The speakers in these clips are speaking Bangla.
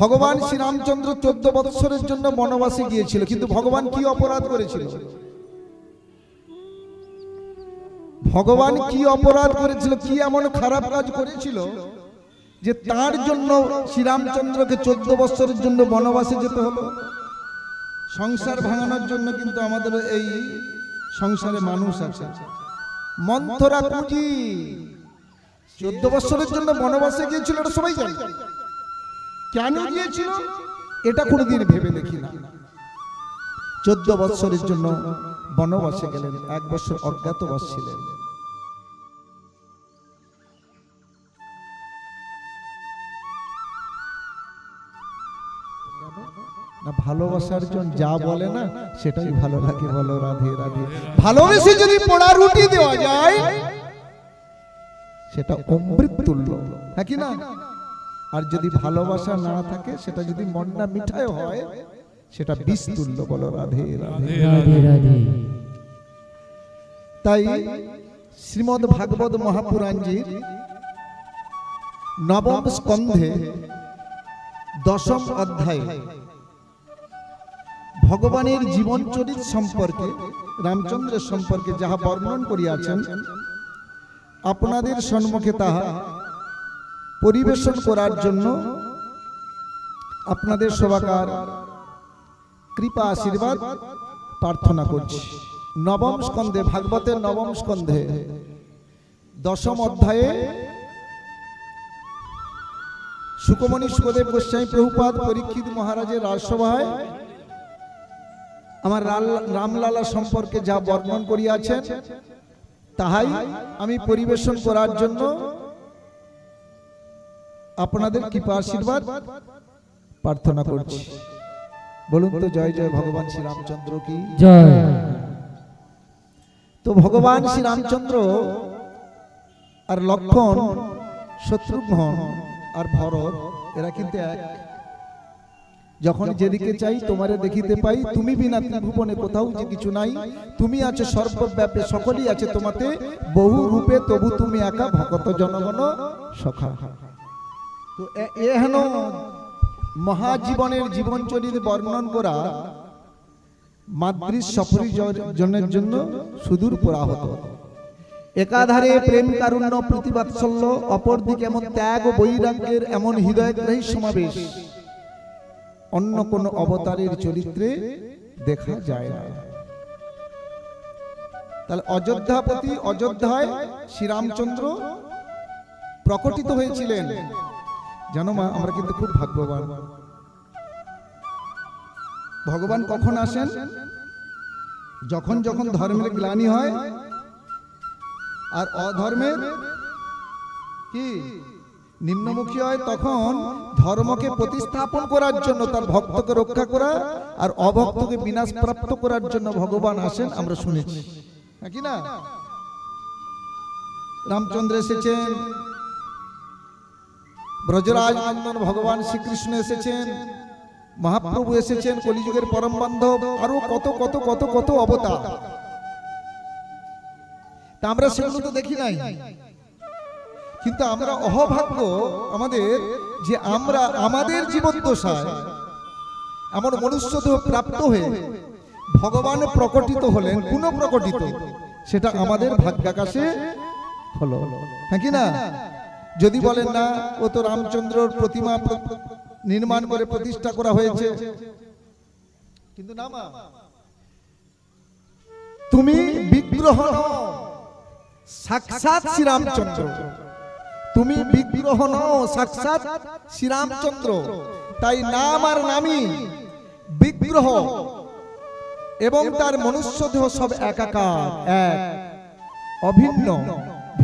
ভগবান শ্রীরামচন্দ্র চোদ্দ বৎসরের জন্য বনবাসে গিয়েছিল কিন্তু ভগবান কি অপরাধ করেছিল? ভগবান কি অপরাধ করেছিল কি এমন খারাপ কাজ করেছিল যে তার জন্য শ্রীরামচন্দ্রকে চোদ্দ বৎসরের জন্য বনবাসে যেতে হলো? সংসার ভাঙানোর জন্য কিন্তু আমাদের এই সংসারে মানুষ আছে। মন্থরা কুজি চোদ্দ বৎসরের জন্য বনবাসে গিয়েছিল এটা সবাই জানে। কেন গিয়েছিল এটা কোনোদিন ভেবে দেখি না। চোদ্দ বৎসরের জন্য বনবাসে গেলেন। এক বছর অজ্ঞাতবাস ছিলেন। না ভালোবাসার জন যা বলে না সেটাই ভালো লাগে বলো রাধে রাধে। ভালোবেসে যদি পোড়া রুটি দেওয়া যায় সেটা অমৃত তুল্য। হ্যাঁ কি না? আর যদি ভালোবাসা না থাকে সেটা যদি মনটা মিঠাই হয় সেটা বিষ তুল্য বলো রাধে রাধে রাধে। রাধে তাই শ্রীমদ ভাগবত মহাপুরাণজির নবম স্কন্ধে দশম অধ্যায়ে ভগবানের জীবন চরিত সম্পর্কে রামচন্দ্রের সম্পর্কে যাহা বর্ণন করিয়াছেন আপনাদের সম্মুখে তাহা পরিবেশন করার জন্য আপনাদের সবাকার কৃপা আশীর্বাদ প্রার্থনা করছি। নবম স্কন্ধে ভাগবতের নবম স্কন্ধে। দশম অধ্যায়ে সুকমণি সুখদেব গোস্বামী প্রভুপাদ পরীক্ষিত মহারাজের রাজসভায় আমার রামলালা সম্পর্কে যা বর্ণন করিয়াছেন তাহাই আমি পরিবেশন করার জন্য আপনাদের কৃপা আশীর্বাদ প্রার্থনা করছি। বলুন তো জয় জয় ভগবান শ্রীরামচন্দ্র কি? জয়। তো ভগবান শ্রীরামচন্দ্র আর লক্ষণ শত্রুঘ্ন আর ভরত এরা কিন্তু এক। যখন যেদিকে চাই তোমারে দেখিতে পাই তুমি বিনা ত্রিভুবনে কোথাও যে কিছু নাই। তুমি আছো সর্বব্যাপে সকলেই আছে তোমাতে। বহু রূপে তবু তুমি একা ভকত জনগণ সখা। তো এহেন মহাজীবনের জীবনচরিত বর্ণন করা মাতৃ সপরিজনের জন্য সুদূর পরাহত। একাধারে প্রেম কারুণ্য প্রতিবাৎসল্য অপরদিকে এমন ত্যাগ ও বৈরাগ্যের এমন হৃদয়গ্রাহী সমাবেশ অন্য কোন অবতারের চরিত্রে দেখা যায় না। তাহলে অযোধ্যাপতি অযোধ্যায় শ্রীরামচন্দ্র প্রকটিত হয়েছিলেন। জানো মা, আমরা কিন্তু খুব ভাগ্যবান। ভগবান কখন আসেন? যখন যখন ধর্মের গ্লানি হয় আর অধর্মের কি? নিম্নমুখী হয়, তখন ধর্মকে প্রতিস্থাপন করার জন্য, তার ভক্তকে রক্ষা করা আর অভক্তকে বিনাশ প্রাপ্ত করার জন্য ভগবান আসেন, আমরা শুনেছি। হ্যাঁ কি না? রামচন্দ্র এসেছেন ব্রজরাজ নন্দন ভগবান শ্রীকৃষ্ণ এসেছেন, মহাপ্রভু এসেছেন, কলিযুগের পরম বান্ধব, আরও কত কত কত কত অবতার। তা আমরা সেগুলো তো দেখি নাই। কিন্তু আমরা অহভাগ্য আমাদের যে আমরা আমাদের জীবন জীবদ্দশায় এমন মনুষ্যদেহ প্রাপ্ত হয়ে ভগবান প্রকটিত হলেন কোন প্রকটিত সেটা আমাদের ভাগ্যাকাশে হলো। হ্যাঁ কি না? যদি বলেন না ও তো রামচন্দ্রর প্রতিমা নির্মাণ করে প্রতিষ্ঠা করা হয়েছে। কিন্তু না মা। তুমি বিগ্রহ সাক্ষাৎ শ্রীরামচন্দ্র। তুমি বিগ্রহ নও সাক্ষাৎ শ্রীরামচন্দ্র। তাই নাম আর নামই বিগ্রহ। এবং তার মনুষ্য দেহ সব একাকার এক। অভিন্ন।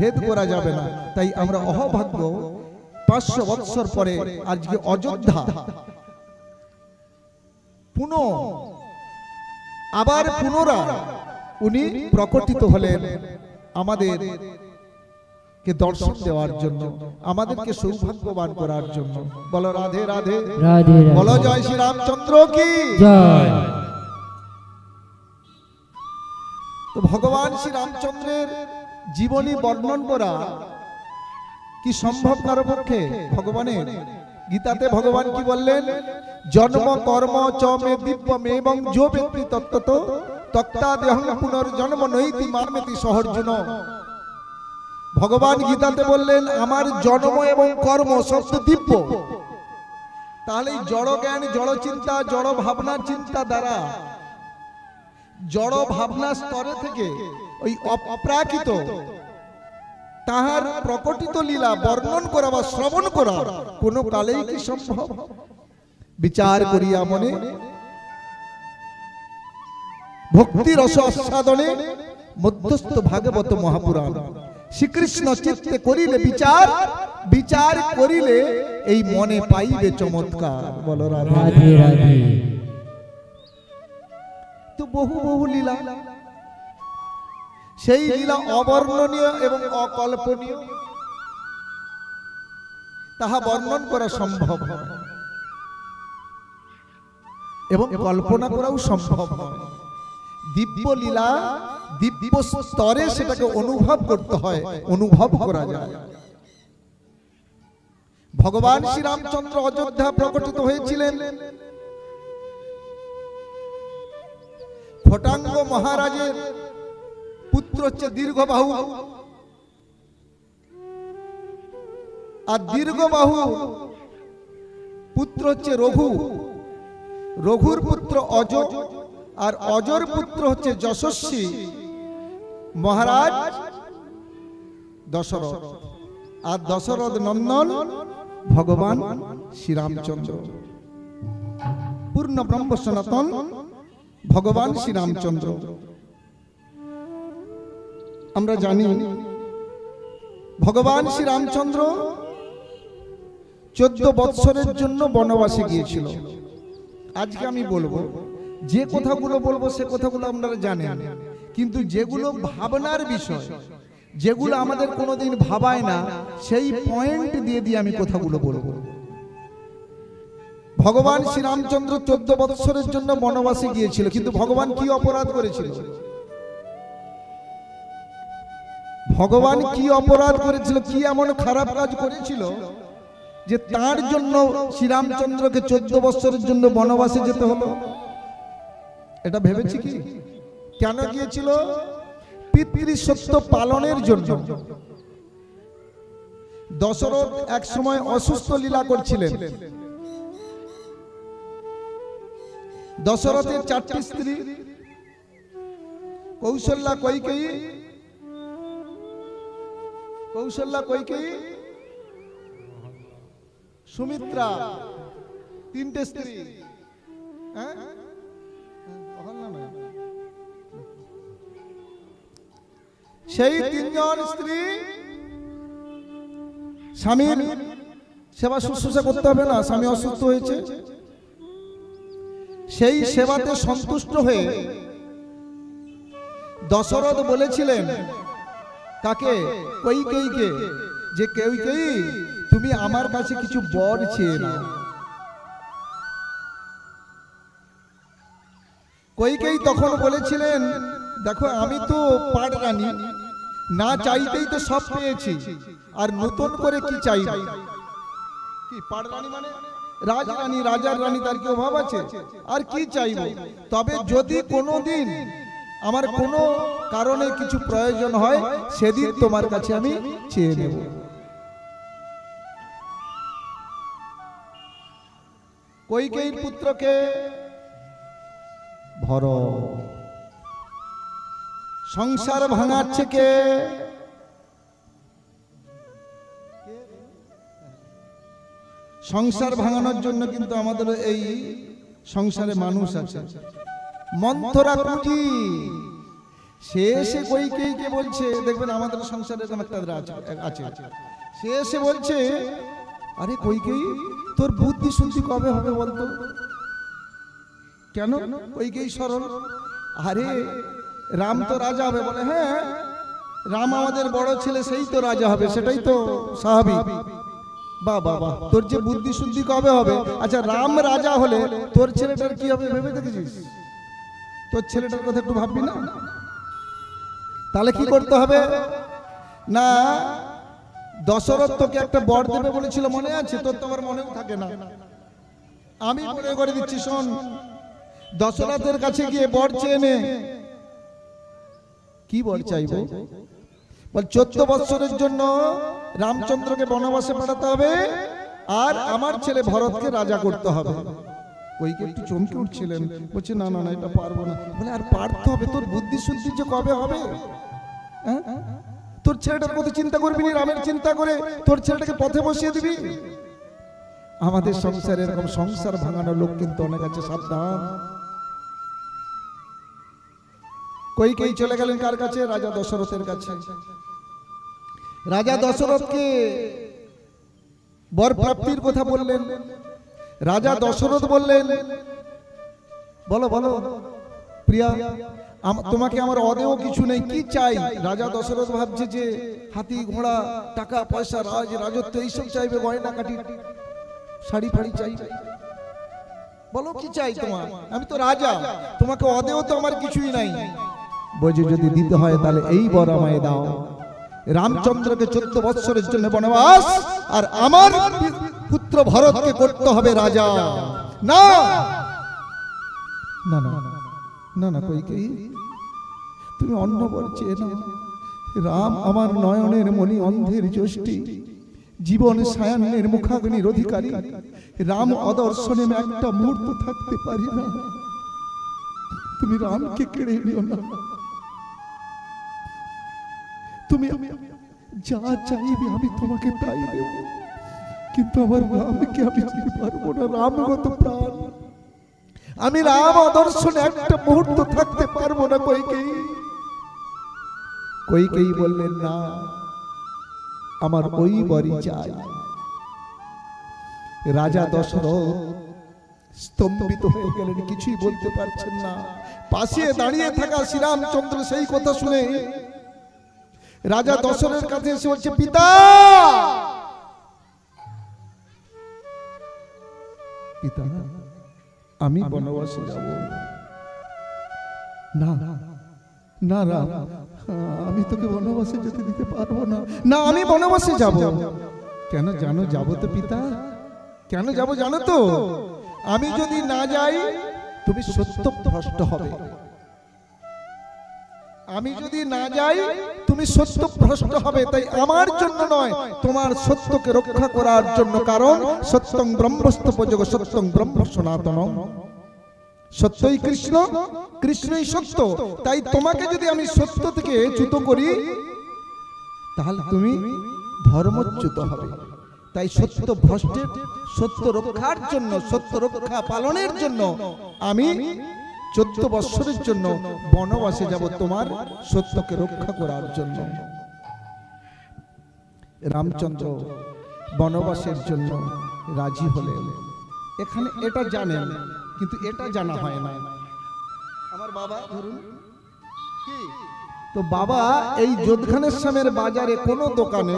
ভেদ করা যাবে না। তাই আমরা অহভাগ্য পাঁচশো বৎসর পরে আজকে অযোধ্যা পুনঃ আবার পুনরায় উনি প্রকটিত হলেন আমাদের কে দর্শন দেওয়ার জন্য আমাদেরকে সৌভাগ্যবান করার জন্য। বলো রাধে রাধে। রাধে বলো জয় শ্রী রামচন্দ্র কি? জয়। তো ভগবান শ্রী রামচন্দ্রের জীবনী বর্ণন করা কি সম্ভব কারও পক্ষে? ভগবানের। গীতাতে ভগবান কি বললেন? জন্ম, কর্ম, চ, মে দিব্যম এবং যো ব্যক্তি তত্ত্বত তক্তা দেহং পুনর্জন্ম নৈতি মামেতি সহর্জুন। ভগবান গীতাতে বললেন, আমার জন্ম এবং কর্ম তো দিব্য। তাহলে জড় জ্ঞান, জড় চিন্তা, জড় ভাবনার চিন্তা দ্বারা জড় ভাবনা স্তরে থেকে ওই অপ্রাকৃত। তাহার প্রকটিত লীলা বর্ণন করা বা শ্রবণ করা কোন কালেই কি সম্ভব? বিচার করিয়া মনে ভক্তি রস আস্বাদনে মধ্যস্থ ভাগবত মহাপুরাণ। শ্রীকৃষ্ণ চিত্তে করিলে বিচার বিচার করিলে এই মনে পাইবে চমৎকার। বলো রাধে রাধে। তো বহু বহু লীলা। সেই লীলা অবর্ণনীয় এবং অকল্পনীয়। তাহা বর্ণন করা সম্ভব হয়। এবং কল্পনা করাও সম্ভব হয়। দিব্য লীলা দিব্য স্তরে সেটাকে অনুভব করতে হয় অনুভব করা যায়। ভগবান শ্রীরামচন্দ্র অযোধ্যা প্রকটিত হয়েছিলেন। ফটাঙ্গ মহারাজের পুত্র হচ্ছে দীর্ঘ দীর্ঘবাহু। আর দীর্ঘ দীর্ঘবাহু পুত্র হচ্ছে রঘু। রঘুর পুত্র অজ আর অজর পুত্র হচ্ছে যশস্বী। মহারাজ, দশরথ। আর দশরথ নন্দন, ভগবান শ্রীরামচন্দ্র। পূর্ণ ব্রহ্ম সনাতন, ভগবান শ্রীরামচন্দ্র। আমরা জানি ভগবান শ্রীরামচন্দ্র চোদ্দ বৎসরের জন্য বনবাসে গিয়েছিল। আজকে আমি বলব, যে কথাগুলো বলব সে কথাগুলো আপনারা জানেন। কিন্তু যেগুলো ভাবনার বিষয়, যেগুলো আমাদের কোনোদিন ভাবায় না, সেই পয়েন্ট দিয়ে দিয়ে আমি কথাগুলো বলব। ভগবান শ্রীরামচন্দ্র চোদ্দ বৎসরের জন্য বনবাসে গিয়েছিল, কিন্তু ভগবান কি অপরাধ করেছিল? ভগবান কি অপরাধ করেছিল কি এমন খারাপ কাজ করেছিল যে তার জন্য শ্রীরামচন্দ্রকে চোদ্দ বৎসরের জন্য বনবাসে যেতে হলো। এটা ভেবেছি কি? কেন গিয়েছিল? পিতৃ সত্য পালনের জন্য। দশরথ এক সময় অসুস্থ লীলা করছিলেন। দশরথের চারটি স্ত্রী কৌশল্যা কৈকেয়ী কৌশল্যা কৈকেয়ী সুমিত্রা, তিনটে স্ত্রী। হ্যাঁ? সেই তিনজন স্ত্রী স্বামীর সেবা শুশ্রূষা করতে হবে না, স্বামী অসুস্থ হয়েছে। সেই সেবাতে সন্তুষ্ট হয়ে দশরথ বলেছিলেন কাকে কৈকেয়ীকে যে কৈকেয়ী তুমি আমার কাছে কিছু বর চেয়ে নাও। কৈকেয়ী তখন বলেছিলেন, দেখো, আমি তো পাট রানী, না চাইতেই তো সব পেয়েছি, আর নতুন করে কি চাই কি পাট রানী মানে? রাজরানী, রাজার রানী, তার কি অভাব আছে? আর কি চাইব? তবে যদি কোনোদিন আমার কোনো কারণে কিছু প্রয়োজন হয় সেদিন তোমার কাছে আমি চেয়ে নেব। কৈকেয়ীর পুত্রকে? ভর। সংসার ভাঙাচ্ছে কে? সংসার ভাঙানোর জন্য কিন্তু আমাদের এই সংসারে মানুষ আছে। মন্থরা কুটি সে এসে কৈকেয়ীকে বলছে? দেখবেন আমাদের সংসারে এরকম একটা আছে। সে এসে বলছে, আরে কৈকেয়ী তোর বুদ্ধি শুদ্ধি কবে হবে বলতো? কেন? কৈকেয়ী সরল আরে, রাম তো রাজা হবে বলে হ্যাঁ রাম আমাদের বড় ছেলে, সেই তো রাজা হবে, সেটাই তো স্বাভাবিক। বা বাহ, তোর যে বুদ্ধি শুদ্ধি কবে হবে? আচ্ছা রাম রাজা হলে তোর ছেলেটার কি হবে ভেবে দেখেছিস? তোর ছেলেটার কথা একটু ভাববি না? তাহলে কি করতে হবে? না দশরথ তোকে একটা বর দেবে বলেছিল মনে আছে তোর তো? আমার মনেও থাকে না। আমি মনে করে দিচ্ছি শোন। দশরথের কাছে গিয়ে বর চেয়ে নে। কি বর চাইব? বল চোদ্দ বৎসরের জন্য রামচন্দ্রকে বনবাসে পাঠাতে হবে আর আমার ছেলে ভরতকে রাজা করতে হবে। ওইকে একটু চমকে উঠছিলেন? বলছে, না না না, এটা পারব না। বলে, আর পারতে হবে? তোর বুদ্ধি শুদ্ধি যে কবে হবে? হ্যাঁ? তোর ছেলেটার কথা চিন্তা করবি রামের চিন্তা করে তোর ছেলেটাকে পথে বসিয়ে দিবি? আমাদের সংসারে এরকম সংসার ভাঙানো লোক কিন্তু অনেক আছে, সাবধান। কই কই চলে গেলেন কার কাছে? রাজা দশরথের কাছে। রাজা দশরথকে বর প্রাপ্তির কথা বললেন। রাজা দশরথ বললেন বলো বলো প্রিয়া তোমাকে আমার অদেও কিছু নেই কি চাই? রাজা দশরথ ভাবছে যে হাতি ঘোড়া টাকা পয়সা রাজ রাজত্ব এইসব চাইবে গয়না কাটি শাড়ি ফাড়ি চাই। বলো কি চাই তোমার? আমি তো রাজা তোমাকে অদেও তো আমার কিছুই নাই। বলছে যদি দিতে হয় তাহলে এই বর আমায় দাও। রামচন্দ্রকে চোদ্দ বৎসরের জন্য বনবাস আর আমার পুত্র ভরতকে করতে হবে রাজা। না! না না না না, কই কই? তুমি অন্য চেয়ে নাও। রাম আমার নয়নের মণি অন্ধের জ্যোষ্ঠী। জীবন সায়ান্নের মুখাগ্নির অধিকারী রাম অদর্শনে একটা মুহূর্ত থাকতে পারি না। তুমি রামকে কেড়ে নিও না। তুমি যা চাইবে আমি তোমাকে তাই দেব। কিন্তু আমার রামকে আমি চিনতে পারব না রামগত প্রাণ। আমি রাম অদর্শনে একটা মুহূর্ত থাকতে পারব না কইকেই কইকেই বললেন না আমার ওই বাড়ি চাই। রাজা দশরথ স্তম্ভিত হয়ে গেলেন কিছুই বলতে পারছেন না। পাশে দাঁড়িয়ে থাকা শ্রীরামচন্দ্র সেই কথা শুনে রাজা দশরথের কাছে এসে বলছে পিতা! পিতা আমি বনবাসে যাব। না না রাম আমি তোকে বনবাসে যেতে দিতে পারব না। না আমি বনবাসে যাব। কেন জানো যাব তো পিতা। কেন যাব জানো তো? আমি যদি না যাই তুমি সত্য ভ্রষ্ট হবে। আমি যদি না যাই তুমি সত্য ভ্রষ্ট হবে। তাই আমার জন্য নয় তোমার সত্যকে রক্ষা করার জন্য কারণ সত্যং ব্রহ্মস্তপযোগ সত্যং ব্রহ্ম সনাতন। সত্যই কৃষ্ণ কৃষ্ণই সত্য। তাই তোমাকে যদি আমি সত্য থেকে চ্যুত করি তাহলে তুমি ধর্মচ্যুত হবে। তাই সত্য ভ্রষ্টের সত্য রক্ষার জন্য সত্য রক্ষা পালনের জন্য আমি চোদ্দ বৎসরের জন্য বনবাসে যাব তোমার সত্যকে রক্ষা করার জন্য। রামচন্দ্র বনবাসের জন্য রাজি হলেন। এখানে এটা জানেন কিন্তু এটা জানা হয় না। আমার বাবা ধরুন। কি? তো বাবা এই যোধখানের সামের বাজারে কোনো দোকানে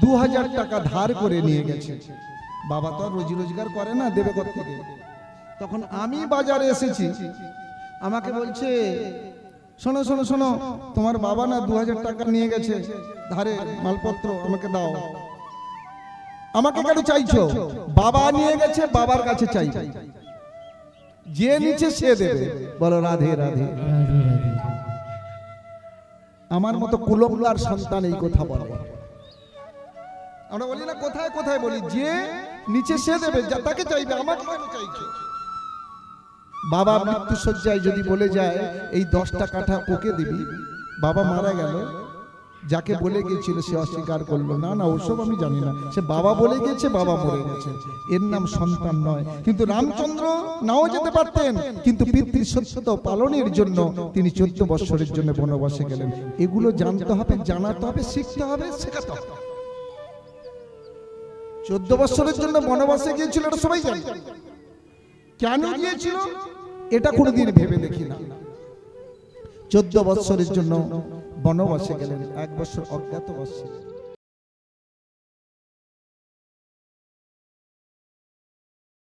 দু হাজার টাকা ধার করে নিয়ে গেছে। বাবা তো আর রোজি রোজগার করে না দেবে থেকে তখন আমি বাজারে এসেছি। আমাকে বলছে শোনো শোনো শোনো তোমার বাবা না দু হাজার টাকা নিয়ে গেছে। ধারে মালপত্র আমাকে দাও। আমাকে কেন চাইছো? বাবা নিয়ে গেছে বাবার কাছে চাই যে নিচে সে দেবে। বলো রাধে রাধে। আমার মতো কুলঙ্গার সন্তান এই কথা বলে। আমরা বলি না কোথায় কোথায়? বলি যে নিচে সে দেবে যা তাকে চাইবে আমাকে কেন চাইছো? বাবা মৃত্যু সজ্জায় যদি বলে যায়, এই দশটা কাঠা ওকে দিবি? বাবা মারা গেল। যাকে বলে গিয়েছিল, সে অস্বীকার করল। না না, ওসব আমি জানি না। সে বাবা বলে গেছে বাবা মরে গেছে। এর নাম সন্তান নয়। কিন্তু রামচন্দ্র নাও যেতে পারতেন। কিন্তু পিতৃ পালনের জন্য তিনি চোদ্দ বৎসরের জন্য বনবাসে গেলেন। এগুলো জানতে হবে, জানাতে হবে, শিখতে হবে, শেখাতে হবে। চোদ্দ বৎসরের জন্য বনবাসে গিয়েছিল এটা সবাই জানে। কেন গিয়েছিল এটা কোনোদিন ভেবে দেখি না। চোদ্দ বৎসরের জন্য বনবাসে গেলেন। এক বছর অজ্ঞাত বৎসর